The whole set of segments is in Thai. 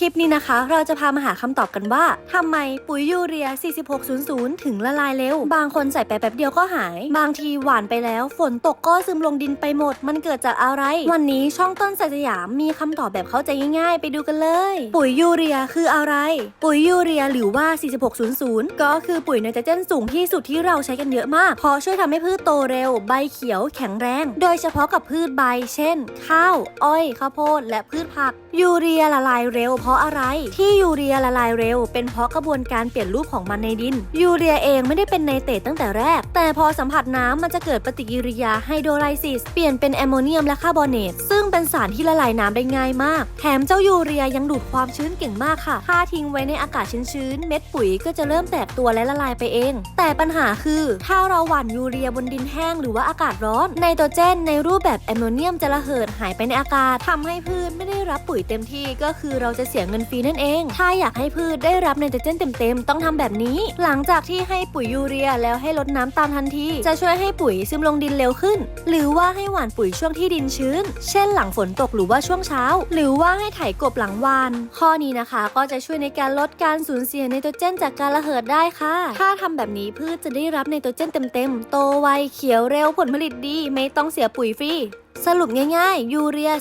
คลิปนี้นะคะ เราจะพามาหาคำตอบกันว่าทำไมปุ๋ยยูเรีย 4600 ถึงละลายเร็ว บางคนใส่ไปแป๊บเดียวก็หาย บางทีหวานไปแล้ว ฝนตกก็ซึมลงดินไปหมด มันเกิดจากอะไร วันนี้ช่องต้นสยามมีคำตอบแบบเข้าใจง่ายๆ ไปดูกันเลย ปุ๋ยยูเรียคืออะไร ปุ๋ยยูเรียหรือว่า 4600 ก็คือปุ๋ยไนโตรเจนสูงที่สุดที่เราใช้กันเยอะมาก เพราะช่วยทำให้พืชโตเร็ว ใบเขียวแข็งแรง โดยเฉพาะกับพืชใบ เช่น ข้าว อ้อย ข้าวโพด และพืชผัก ยูเรียละลายเร็วเราะอะไร ที่ยูเรียละลายเร็ว เป็นเพราะกระบวนการเปลี่ยนรูปของมันในดิน ยูเรียเองไม่ได้เป็นไนเตรตตั้งแต่แรก แต่พอสัมผัสน้ำมันจะเกิดปฏิกิริยาไฮโดรไลซิส เปลี่ยนเป็นแอมโมเนียมและคาร์บอเนต ซึ่งเป็นสารที่ละลายน้ำได้ง่ายมาก แถมเจ้ายูเรียยังดูดความชื้นเก่งมากค่ะถ้าทิ้งไว้ในอากาศชื้นๆ เม็ดปุ๋ยก็จะเริ่มแตกตัวและละลายไปเอง แต่ปัญหาคือ ถ้าเราหว่านยูเรียบนดินแห้งหรือว่าอากาศร้อนไนโตรเจน ในรูปแบบแอมโมเนียมจะระเหิดหายไปในอากาศทำให้พืชไม่ได้รับปุ๋ยเต็มที่ก็คือเราจะเสียเงินฟรีนั่นเอง ถ้าอยากให้พืชได้รับไนโตรเจนเต็มๆ ต้องทำแบบนี้ หลังจากที่ให้ปุ๋ยยูเรียแล้วให้ลดน้ำตามทันที จะช่วยให้ปุ๋ยซึมลงดินเร็วขึ้น หรือว่าให้หว่านปุ๋ยช่วงที่ดินชื้น เช่นหลังฝนตกหรือว่าช่วงเช้า หรือว่าให้ไถกบหลังวาน ข้อนี้นะคะก็จะช่วยในการลดการสูญเสียไนโตรเจนจากการระเหิดได้ค่ะ ถ้าทำแบบนี้พืชจะได้รับไนโตรเจนเต็มๆ โตไวเขียวเร็วผลผลิตดี ไม่ต้องเสียปุ๋ยฟรี สรุปง่ายๆ ยูเรีย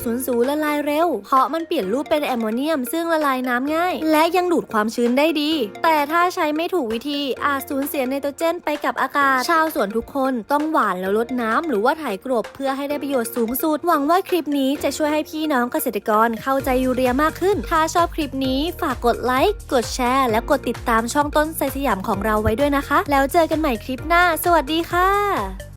4600 ละลายเร็ว เพราะมันเปลี่ยนรูปเป็นแอมโมเนียม ซึ่งละลายน้ำง่าย และยังดูดความชื้นได้ดี แต่ถ้าใช้ไม่ถูกวิธีอาจสูญเสียไนโตรเจนไปกับอากาศ ชาวสวนทุกคนต้องหว่านแล้วลดน้ำหรือว่าถ่ายกรบเพื่อให้ได้ประโยชน์สูงสุด หวังว่าคลิปนี้จะช่วยให้พี่น้องเกษตรกรเข้าใจยูเรียมากขึ้น ถ้าชอบคลิปนี้ฝากกดไลค์ กดแชร์ และกดติดตามช่องต้นไทรสยามของเราไว้ด้วยนะคะ แล้วเจอกันใหม่คลิปหน้า สวัสดีค่ะ